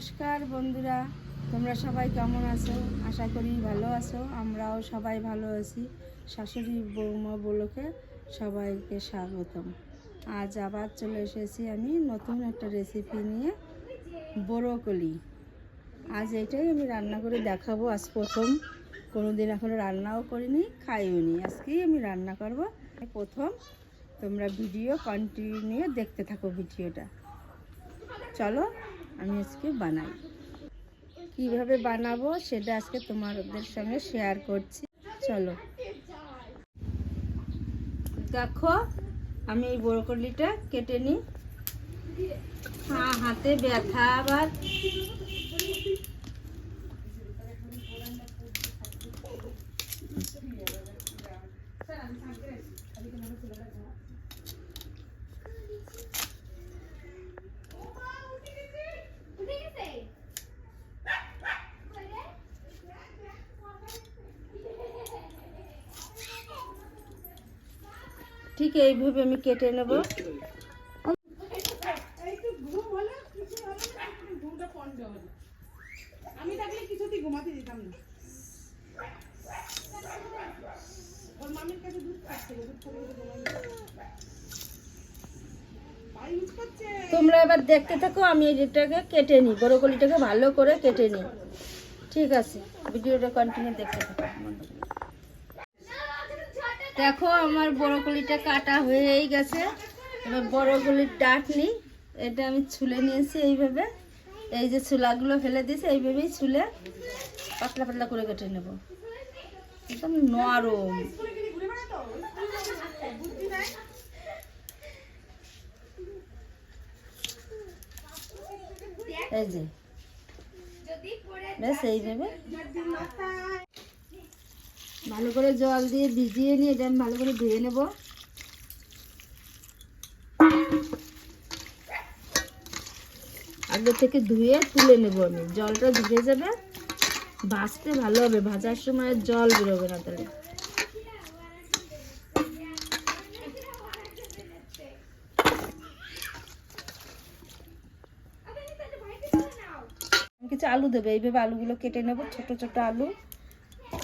নমস্কার বন্ধুরা, তোমরা সবাই কেমন আছো? আশা করি ভালো আছো, আমরাও সবাই ভালো আছি। শাশুড়ি বৌমা বলোকে সবাইকে স্বাগতম। আজ আবার চলে এসেছি আমি নতুন একটা রেসিপি নিয়ে, বড়কলি। আজ এটাই আমি রান্না করে দেখাবো, আজ প্রথম। কোনো দিন এখনও রান্নাও করিনি, খাইও নি। আজকেই আমি রান্না করব। প্রথম তোমরা ভিডিও কন্টিনিউ দেখতে থাকো ভিডিওটা। চলো আমি আজকে বানাই। কীভাবে বানাবো সেটা আজকে তোমাদের সঙ্গে শেয়ার করছি। চলো। দেখো, আমি এই ব্রোকলিটা কেটে নিই। হাতে ব্যথা আবার। ঠিক এইভাবে আমি কেটে নেব। আমি থাকলে কিছুতেই ঘুমাতে দিতাম না। ওর মামির কাছে দুধ খাচ্ছে দুধ খাবে পায়ে ইউজ করছে। তোমরা এবার দেখতে থাকো আমি এটাকে কেটে নিই। ব্রোকলিটাকে ভালো করে কেটে নিই। ঠিক আছে ভিডিওটা কন্টিনিউ দেখতে থাকো। দেখো, আমার ব্রোকলিটা কাটা হয়েই গেছে। এবার ব্রোকলির ডাট নিই, এটা আমি ছুলে নিয়েছি এইভাবে। এই যে ছুলাগুলো ফেলে দিয়েছি, এইভাবেই ছুলে পাতলা পাতলা করে কেটে নেব। একদম নরম। এই যে। ব্যাস এইভাবে। ভালো করে জল দিয়ে ভিজিয়ে নিয়ে এটা আমি ভালো করে ধুয়ে নেব। আগে থেকে ধুয়ে তুলে নেব আমি। জলটা ধুয়ে যাবে, ভাজতে ভালো হবে। ভাজার সময় জল বেরোবে না তাহলে। কিছু আলু দেবে। এইভাবে আলুগুলো কেটে নেব, ছোট ছোট আলু।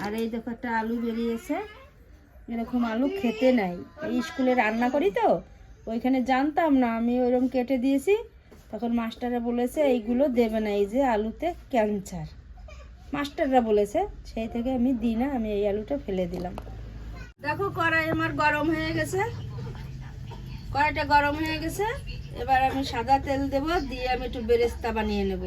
আর এই দেখো একটা আলু বেরিয়েছে। এরকম আলু খেতে নাই। এই স্কুলে রান্না করি তো, ওইখানে জানতাম না, আমি ওইরকম কেটে দিয়েছি। তখন মাস্টাররা বলেছে, এইগুলো দেবে না, এই যে আলুতে ক্যান্সার। মাস্টাররা বলেছে, সেই থেকে আমি দিই না, আমি এই আলুটা ফেলে দিলাম। দেখো কড়াই আমার গরম হয়ে গেছে। কড়াইটা গরম হয়ে গেছে। এবার আমি সাদা তেল দেব, দিয়ে আমি একটু বেরেস্তা বানিয়ে নেব।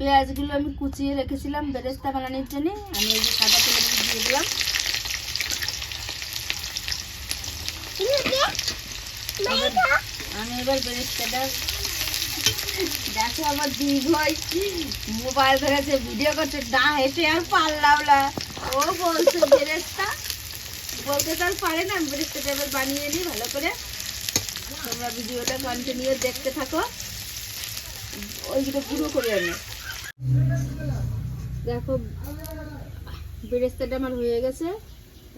পেঁয়াজগুলো আমি কুচিয়ে রেখেছিলাম বেরেস্তা বানানোর জন্য। আমি এই যে সাদা তেল দিয়ে দিলাম। আমি এবার বেরেস্তাটা দেখো আমার দুই ভাই মোবাইল ধরেছে, ভিডিও করছে। না হেঁটে আর পারলাম না। ও বলছে, বেরেস্তা? বলতে তো আর পারে না। বেরেস্তাটা এবার বানিয়ে নিই ভালো করে। তোমরা ভিডিওটা কন্টিনিউ দেখতে থাকো। ওইগুলো গুঁড়ো করে আনি। দেখো, বেরেস্তাটা আমার হয়ে গেছে।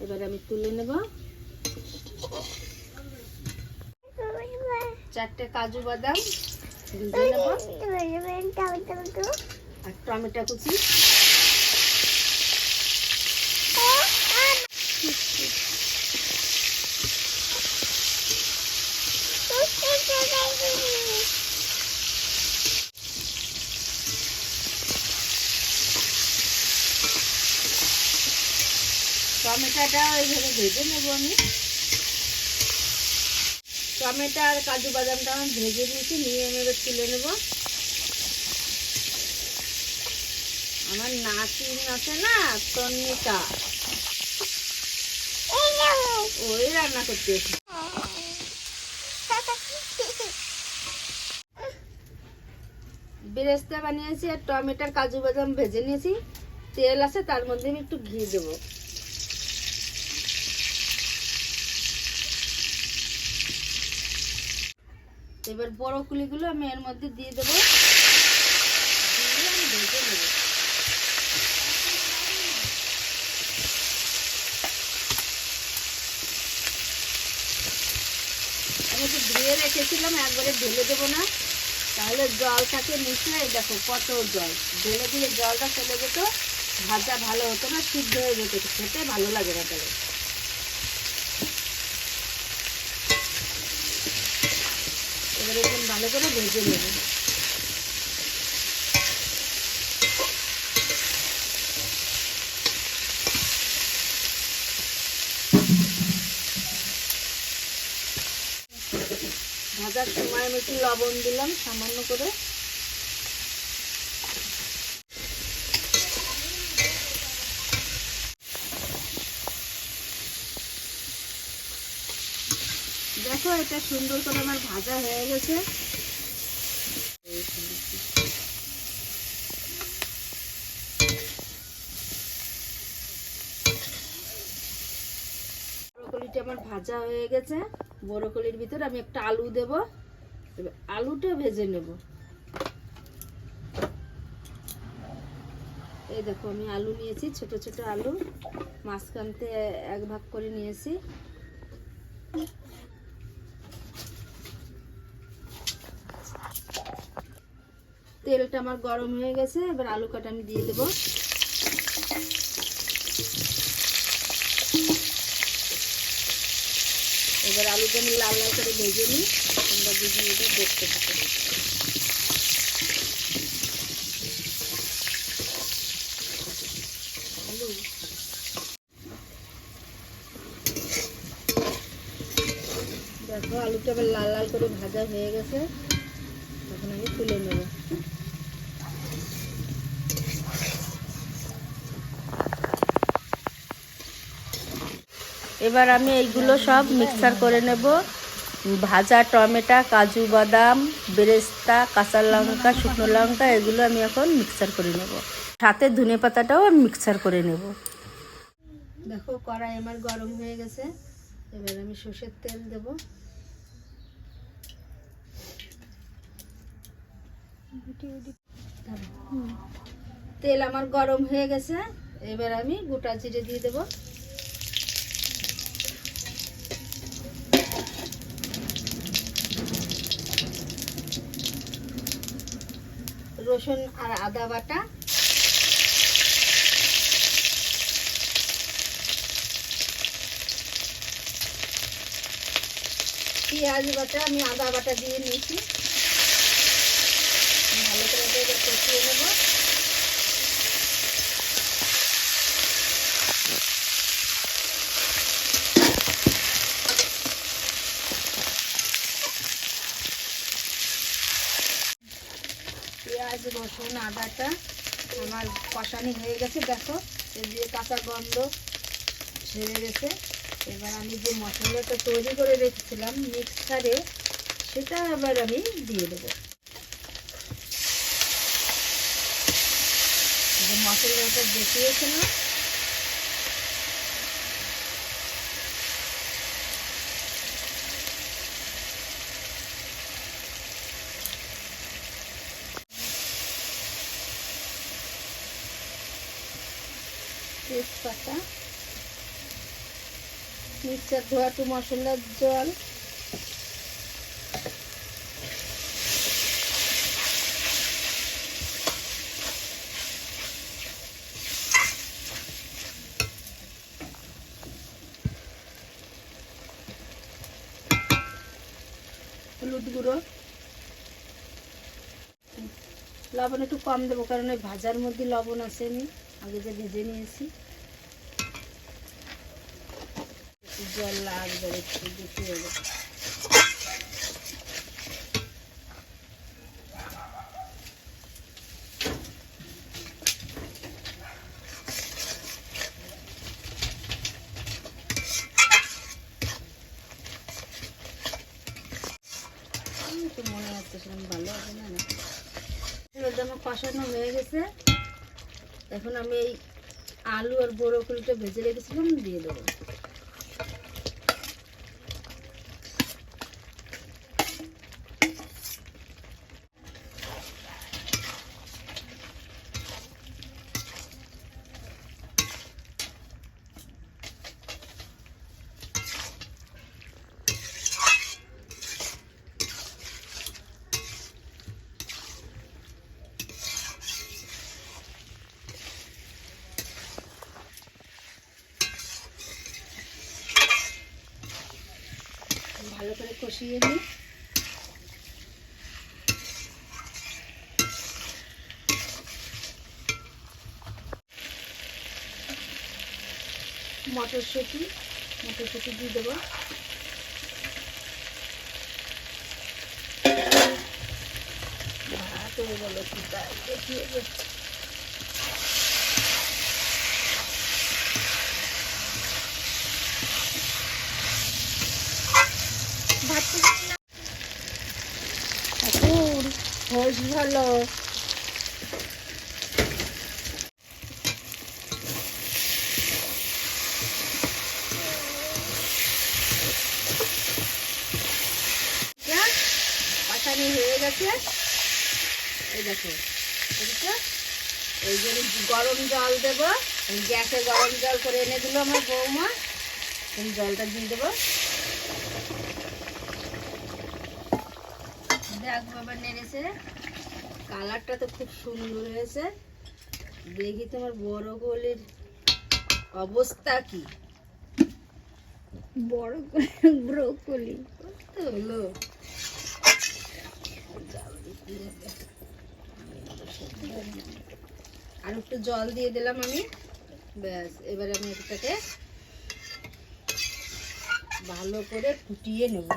এবার আমি তুলে নেব। চারটে কাজু বাদাম আর টমেটো কুচি। টমেটোটা ওইভাবে ভেজে নেব আমি। টমেটো আর কাজু বাদামটা আমি ভেজে দিয়েছি নিয়ে আমি এবার তুলে নেব। আমার নাতিন আছে না তন্নিকা ওই রান্না করতে বেরেস্তা বানিয়েছি আর টমেটোর কাজু বাদাম ভেজে নিয়েছি। তেল আছে, তার মধ্যে আমি একটু ঘি দেবো। এবার বড় কুলিগুলো আমি এর মধ্যে দিয়ে দেবো। আমি একটু ধুয়ে রেখেছিলাম, একবারে ঢেলে দেবো না। তাহলে জলটাকে মিশিয়ে, দেখো কত জল। ঢেলে দিলে জলটা চলে যেত, ভাজা ভালো হতো না, সিদ্ধ হয়ে যেত, খেতে ভালো লাগে না তাহলে। এবারে একদম ভালো করে ভেজে নেব। ভাজার সময় আমি একটু লবণ দিলাম সামান্য করে। দেখো, এটা সুন্দর করে আমার ভাজা হয়ে গেছে। ব্রোকলিটা আমার ভাজা হয়ে গেছে। ব্রোকলির ভিতর আমি একটা আলু দেব। এবার আলুটা ভেজে নেব। এই দেখো, আমি আলু নিয়েছি, ছোট ছোট আলু। মাঝখানতে এক ভাগ করে নিয়েছি। তেলটা আমার গরম হয়ে গেছে, এবার আলু কাটা আমি দিয়ে দেবো। এবার আলুটা আমি লাল লাল করে ভেজে নিই, তোমরা ভিডিওটা দেখতে থাকো। আলু দেখো, আলুটা আবার লাল লাল করে ভাজা হয়ে গেছে। তখন আমি তুলে নেব। এবার আমি এইগুলো সব মিক্সার করে নেব। ভাজা টমেটো, কাজু বাদাম, বেরেস্তা, কাঁচা লঙ্কা, শুকনো লঙ্কা, এগুলো আমি এখন মিক্সার করে নেব। সাথে ধনে পাতাটাও আমি মিক্সার করে নেব। দেখো, কড়াই আমার গরম হয়ে গেছে। এবার আমি সর্ষের তেল দেব। তেল আমার গরম হয়ে গেছে। এবার আমি গোটা জিরে দিয়ে দেবো। রসুন আর আদা বাটা। পেঁয়াজ বাটা, আমি আদা বাটা দিয়ে নিয়েছি। ভালো করে কষিয়ে নেব। পেঁয়াজ রসুন, আদাটা আমার কষানি হয়ে গেছে, দেখো। এই যে কাঁচা গন্ধ ছেড়ে গেছে। এবার আমি যে মশলাটা তৈরি করে রেখেছিলাম মিক্সারে সেটা আবার আমি দিয়ে দেবো। মশলাটা দেখিয়েছিলাম তেজপাতা মিক্সার ধোয়াটু মশলার জল। হলুদ গুঁড়ো। লবণ একটু কম দেবো, কারণ ওই ভাজার মধ্যে লবণ আসেনি, আগে যে ভেজে নিয়েছি একটু জল লাগবে একটু বেশি হবে। মনে হচ্ছে ভালো হবে না এবার আমার হয়ে গেছে। এখন আমি এই আলু আর বড়কুলিটা ভেজে রেখেছিলাম, দিয়ে দেবো। বসিয়ে নিই মটরশুঁটি মটরশুঁটি দিয়ে দেবো। হয়ে গেল কি তাই? দেখিয়ে হোস ভালো পাঠানি হয়ে গেছে এই দেখো? এই জন্য গরম জল দেবো গ্যাসে গরম জল করে এনে দিল আমার বৌমা জলটা দিয়ে দেবো দেখ বাবা নেড়েছে। কালারটা তো খুব সুন্দর হয়েছে। দেখি তোমার বড় গোলের অবস্থা কি? বড় ব্রোকলি। হলো? আর একটু জল দিয়ে দিলাম আমি। ব্যাস এবারে আমি এটাকে ভালো করে ফুটিয়ে নেব।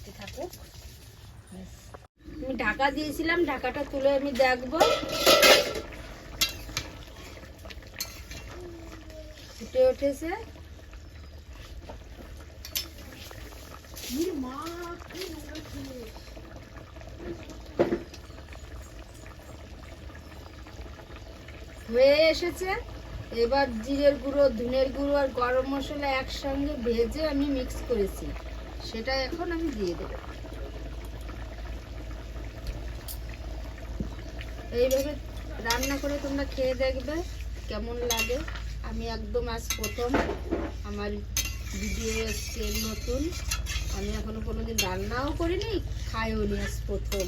ফুটতে থাকুক আমি ঢাকা দিয়েছিলাম, ঢাকাটা তুলে আমি দেখব। ফুটে উঠেছে। হয়ে এসেছে। এবার জিরের গুঁড়ো, ধনের গুঁড়ো আর গরম মশলা একসঙ্গে ভেজে আমি মিক্স করেছি। সেটা এখন আমি দিয়ে দেবো। এইভাবে রান্না করে তোমরা খেয়ে দেখবে কেমন লাগে। আমি একদম আজ প্রথম আমার ভিডিও এসছে নতুন। আমি এখনও কোনোদিন রান্নাও করিনি, খাইও নি আজ প্রথম।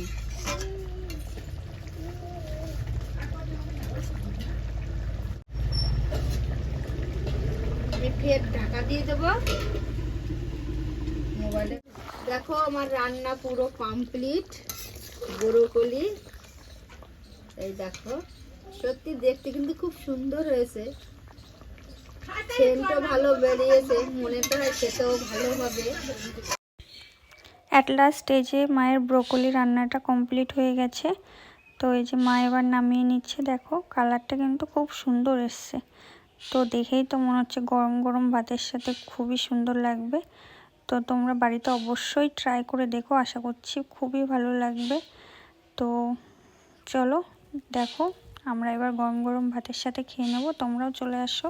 আমি ফের ঢাকা দিয়ে দেবো। দেখো, আমার রান্না পুরো কমপ্লিট বড়কলি এই দেখো। সত্যি দেখতে কিন্তু খুব সুন্দর হয়েছে। সেন্টও ভালো বেরিয়েছে। মনেটা হয় খেতেও ভালো হবে। অ্যাট লাস্ট স্টেজে মায়ের ব্রোকলি রান্নাটা কমপ্লিট হয়ে গেছে। তো এই যে মা এবার নামিয়ে নিচ্ছে, দেখো। কালারটা কিন্তু খুব সুন্দর এসছে। তো দেখেই তো মনে হচ্ছে গরম গরম ভাতের সাথে খুবই সুন্দর লাগবে। তো তোমরা বাড়িতে অবশ্যই ট্রাই করে দেখো, আশা করছি খুবই ভালো লাগবে। তো চলো, দেখো, আমরা এবার গরম গরম ভাতের সাথে খেয়ে নেব, তোমরাও চলে আসো।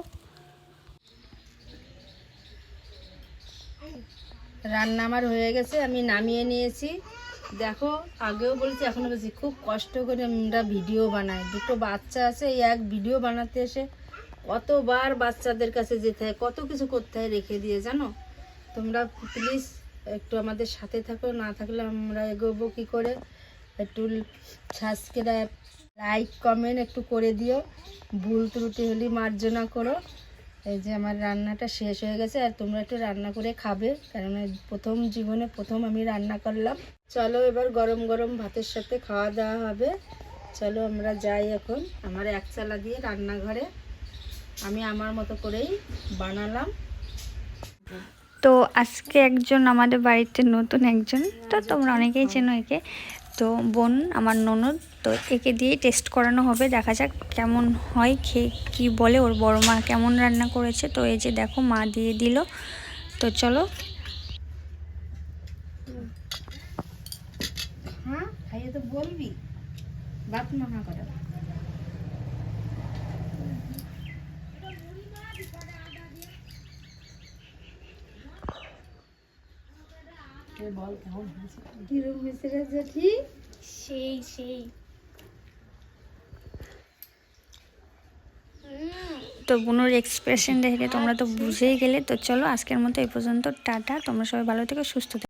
রান্না আমার হয়ে গেছে, আমি নামিয়ে নিয়েছি। দেখো, আগেও বলেছি, এখনও বলছি, খুব কষ্ট করে আমরা ভিডিও বানাই। দুটো বাচ্চা আছে, এই এক ভিডিও বানাতে এসে কতবার বাচ্চাদের কাছে যেতে হয়, কত কিছু করতে হয় রেখে দিয়ে, জানো? তোমরা প্লিজ একটু আমাদের সাথে থাকো, না থাকলে আমরা এগোবো কী করে? একটু সাবস্ক্রাইব লাইক কমেন্ট একটু করে দিও। ভুল ত্রুটি হলে মার্জনা করো। এই যে আমার রান্নাটা শেষ হয়ে গেছে, আর তোমরা একটু রান্না করে খাবে কারণ প্রথম জীবনে প্রথম আমি রান্না করলাম। চলো এবার গরম গরম ভাতের সাথে খাওয়া দাওয়া হবে। চলো আমরা যাই এখন আমার এক চালা দিয়ে রান্নাঘরে। আমি আমার মতো করেই বানালাম। তো আজকে একজন আমাদের বাড়িতে নতুন একজন, তো তোমরা অনেকেই চেনো একে। তো বোন, আমার ননদ, তো একে দিয়েই টেস্ট করানো হবে, দেখা যাক কেমন হয় খেয়ে কী বলে, ওর বড় মা কেমন রান্না করেছে। তো এই যে দেখো, মা দিয়ে দিল। তো চলো। হ্যাঁ বলবি। বাপ মা হ্যাঁ করে বল কেমন হয়েছে? কিরম হয়েছে রে জেঠি সেই সেই। তো বোনের এক্সপ্রেশন দেখে তোমরা তো বুঝেই গেলে। তো চলো আজকের মতো এই পর্যন্ত টাটা। তোমরা সবাই ভালো থেকো সুস্থ থেকো।